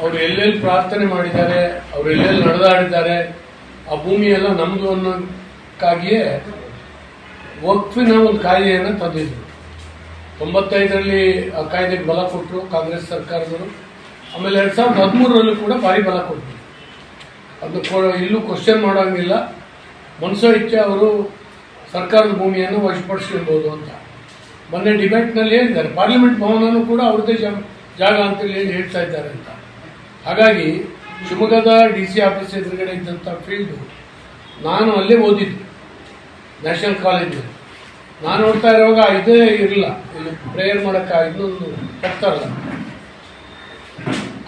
ಅವರು ಎಲ್ಲೆಲ್ಲಿ ಪ್ರಾರ್ಥನೆ ಮಾಡಿದ್ದಾರೆ, ಅವರು ಎಲ್ಲೆಲ್ಲಿ ನಡೆದಾಡಿದ್ದಾರೆ, ಆ ಭೂಮಿ ಎಲ್ಲ ನಮ್ದು ಅನ್ನೋಕ್ಕಾಗಿಯೇ ಒಪ್ಪಿನ ಒಂದು ಕಾಯ್ದೆಯನ್ನು ತಂದಿದ್ರು. ತೊಂಬತ್ತೈದರಲ್ಲಿ ಆ ಕಾಯ್ದೆಗೆ ಬಲ ಕೊಟ್ಟರು ಕಾಂಗ್ರೆಸ್ ಸರ್ಕಾರದವರು. ಆಮೇಲೆ ಎರಡ್ ಸಾವಿರದ ಹದಿಮೂರರಲ್ಲೂ ಕೂಡ ಭಾರಿ ಬಲ ಕೊಟ್ಟರು ಅದು ಇಲ್ಲೂ ಕ್ವಶನ್ ಮಾಡೋಂಗಿಲ್ಲ. ಮನಸೋ ಇಚ್ಛೆ ಅವರು ಸರ್ಕಾರದ ಭೂಮಿಯನ್ನು ವಶಪಡಿಸಿರ್ಬೋದು ಅಂತ. ಮೊನ್ನೆ ಡಿಬೇಟ್ನಲ್ಲಿ ಹೇಳಿದ್ದಾರೆ. ಪಾರ್ಲಿಮೆಂಟ್ ಭವನನೂ ಕೂಡ ಅವ್ರದ್ದೇ ಜಾಗ ಅಂತೇಳಿ ಹೇಳಿ ಹೇಳ್ತಾ ಇದ್ದಾರೆ ಅಂತ. ಹಾಗಾಗಿ ಶಿವಮೊಗ್ಗದ ಡಿ ಸಿ ಆಫೀಸ್ ಎದುರುಗಡೆ ಇದ್ದಂಥ ಫೀಲ್ಡು ನಾನು ಅಲ್ಲೇ ಓದಿದ್ದು ನ್ಯಾಷನಲ್ ಕಾಲೇಜಲ್ಲಿ ನಾನು ನೋಡ್ತಾ ಇರುವಾಗ ಇದೇ ಇರಲಿಲ್ಲ. ಇಲ್ಲಿ ಪ್ರೇಯರ್ ಮಾಡೋಕ್ಕೆ ಇನ್ನೊಂದು ಕಟ್ತಾರಲ್ಲ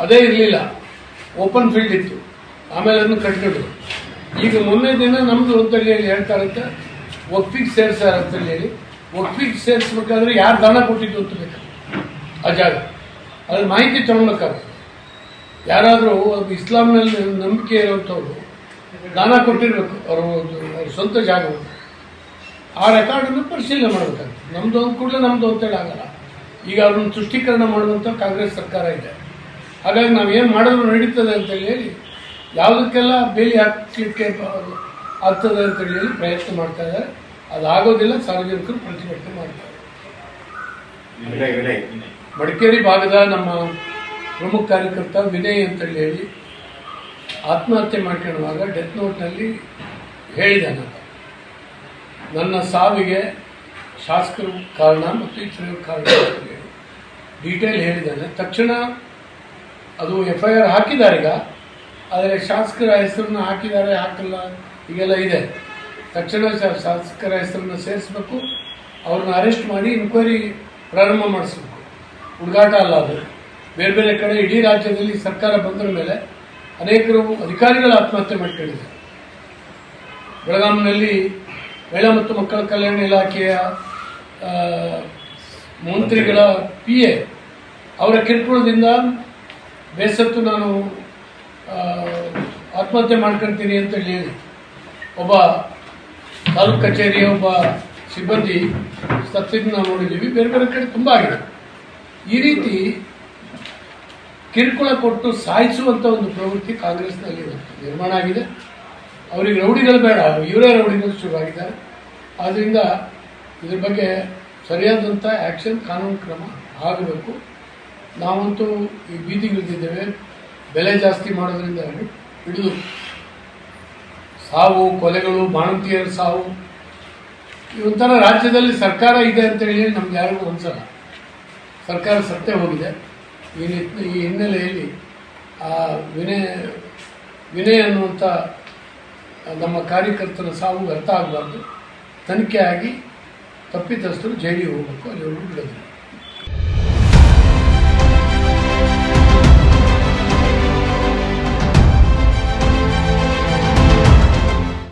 ಅದೇ ಇರಲಿಲ್ಲ. ಓಪನ್ ಫೀಲ್ಡ್ ಇತ್ತು. ಆಮೇಲೆ ಅದನ್ನು ಕಟ್ಕೊಂಡ್ರು. ಈಗ ಮೊನ್ನೆ ದಿನ ನಮ್ಮದು ಅಂತೇಳಿ ಹೇಳಿ ಇರುತ್ತೆ ಒಪ್ಪಿಗೆ ಸೇರಿಸ್ತಾರೆ ಅಂತೇಳಿ ಹೇಳಿ ಒಪ್ಪಿಗೆ ಸೇರಿಸ್ಬೇಕಾದ್ರೆ ಯಾರು ದಾನ ಕೊಟ್ಟಿದ್ದು ಅಂತ ಬೇಕು ಆ ಜಾಗ. ಅದ್ರ ಮಾಹಿತಿ ತಗೊಳ್ಬೇಕಾದ್ರೆ ಯಾರಾದರೂ ಇಸ್ಲಾಂನಲ್ಲಿ ನಂಬಿಕೆ ಇರುವಂಥವ್ರು ದಾನ ಕೊಟ್ಟಿರಬೇಕು ಅವರು ಅವ್ರ ಸ್ವಂತ ಜಾಗವನ್ನು. ಆ ರೆಕಾರ್ಡನ್ನು ಪರಿಶೀಲನೆ ಮಾಡಬೇಕಾಗ್ತದೆ ನಮ್ಮದು ಒಂದು ಕೂಡಲೇ ನಮ್ಮದು ಅಂತೇಳಿ ಆಗಲ್ಲ. ಈಗ ಅವ್ರನ್ನ ತುಷ್ಟೀಕರಣ ಮಾಡುವಂಥ ಕಾಂಗ್ರೆಸ್ ಸರ್ಕಾರ ಇದೆ. ಹಾಗಾಗಿ ನಾವು ಏನು ಮಾಡಿದ್ರು ನಡೀತದೆ ಅಂತೇಳಿ ಹೇಳಿ ಯಾವುದಕ್ಕೆಲ್ಲ ಬೇಲಿ ಹಾಕ್ಲಿಕ್ಕೆ ಆಗ್ತದೆ ಅಂತೇಳಿ ಹೇಳಿ ಪ್ರಯತ್ನ ಮಾಡ್ತಾ ಇದ್ದಾರೆ. ಅದಾಗೋದಿಲ್ಲ ಸಾರ್ವಜನಿಕರು ಪ್ರತಿಭಟನೆ ಮಾಡ್ತಾರೆ. ಮಡಿಕೇರಿ ಭಾಗದ ನಮ್ಮ ಪ್ರಮುಖ ಕಾರ್ಯಕರ್ತ ವಿನಯ್ ಅಂತೇಳಿ ಹೇಳಿ ಆತ್ಮಹತ್ಯೆ ಮಾಡ್ಕೊಳ್ಳುವಾಗ ಡೆತ್ ನೋಟ್ನಲ್ಲಿ ಆತ. ನನ್ನ ಸಾವಿಗೆ ಶಾಸಕರು ಕಾರಣ ಮತ್ತು ಇತರ ಕಾರಣ ಡೀಟೇಲ್ ಹೇಳಿದ್ದಾನೆ ತಕ್ಷಣ ಅದು ಎಫ್ ಐ ಆರ್ ಹಾಕಿದ್ದಾರೆ ಈಗ. ಆದರೆ ಶಾಸಕರ ಹೆಸರನ್ನು ಹಾಕಿದ್ದಾರೆ, ಹಾಕಲ್ಲ ಈಗೆಲ್ಲ ಇದೆ. ತಕ್ಷಣ ಶಾಸಕರ ಹೆಸರನ್ನ ಸೇರಿಸಬೇಕು. ಅವ್ರನ್ನ ಅರೆಸ್ಟ್ ಮಾಡಿ ಇನ್ಕ್ವೈರಿ ಪ್ರಾರಂಭ ಮಾಡಿಸ್ಬೇಕು. ಹುಡುಗಾಟ ಅಲ್ಲ ಅದು. ಬೇರೆ ಬೇರೆ ಕಡೆ ಇಡೀ ರಾಜ್ಯದಲ್ಲಿ ಸರ್ಕಾರ ಬಂದ ಮೇಲೆ ಅನೇಕರು ಅಧಿಕಾರಿಗಳು ಆತ್ಮಹತ್ಯೆ ಮಾಡಿಕೊಂಡಿದ್ದಾರೆ. ಬೆಳಗಾಂನಲ್ಲಿ ಮಹಿಳಾ ಮತ್ತು ಮಕ್ಕಳ ಕಲ್ಯಾಣ ಇಲಾಖೆಯ ಮಂತ್ರಿಗಳ ಪಿ ಎ ಅವರ ಕಿರುಕುಳದಿಂದ ಬೇಸತ್ತು ನಾನು ಆತ್ಮಹತ್ಯೆ ಮಾಡ್ಕೊಳ್ತೀನಿ ಅಂತ ಹೇಳಿ ಒಬ್ಬ ತಾಲೂಕು ಕಚೇರಿಯ ಒಬ್ಬ ಸಿಬ್ಬಂದಿ ಸತ್ತಿದ್ದು ನಾವು ನೋಡಿದ್ದೀವಿ. ಬೇರೆ ಬೇರೆ ಕಡೆ ತುಂಬ ಆಗಿದೆ. ಈ ರೀತಿ ಕಿರುಕುಳ ಕೊಟ್ಟು ಸಾಯಿಸುವಂಥ ಒಂದು ಪ್ರವೃತ್ತಿ ಕಾಂಗ್ರೆಸ್ನಲ್ಲಿ ನಲ್ಲಿ ನಿರ್ಮಾಣ ಆಗಿದೆ. ಅವರಿಗೆ ರೌಡಿಗಳು ಬೇಡ ಇವರೇ ರೌಡಿಗಳು ಶುರುವಾಗಿದ್ದಾರೆ. ಆದ್ದರಿಂದ ಇದ್ರ ಬಗ್ಗೆ ಸರಿಯಾದಂಥ ಆ್ಯಕ್ಷನ್ ಕಾನೂನು ಕ್ರಮ ಆಗಬೇಕು. ನಾವಂತೂ ಈ ಬೀದಿಗಿಳಿದಿದ್ದೇವೆ ಬೆಲೆ ಜಾಸ್ತಿ ಮಾಡೋದ್ರಿಂದ ಹಿಡಿದು ಸಾವು, ಕೊಲೆಗಳು, ಬಾಣಂತಿಯರ ಸಾವು ಒಂಥರ ರಾಜ್ಯದಲ್ಲಿ ಸರ್ಕಾರ ಇದೆ ಅಂತ ಹೇಳಿ ನಮ್ಗೆ ಯಾರಿಗೂ ಒಂದ್ಸಲ ಸರ್ಕಾರ ಸತ್ತೇ ಹೋಗಿದೆ. ಈ ಈ ಹಿನ್ನೆಲೆಯಲ್ಲಿ ಆ ವಿನಯ ವಿನಯ ಅನ್ನುವಂಥ ನಮ್ಮ ಕಾರ್ಯಕರ್ತನ ಸಾವು ವ್ಯರ್ಥ ಆಗಬಾರ್ದು. ತನಿಖೆ ಆಗಿ ತಪ್ಪಿತಸ್ಥರು ಜೈಲಿಗೆ ಹೋಗಬೇಕು, ಅಲ್ಲಿ ಬಿಡೋದಿಲ್ಲ.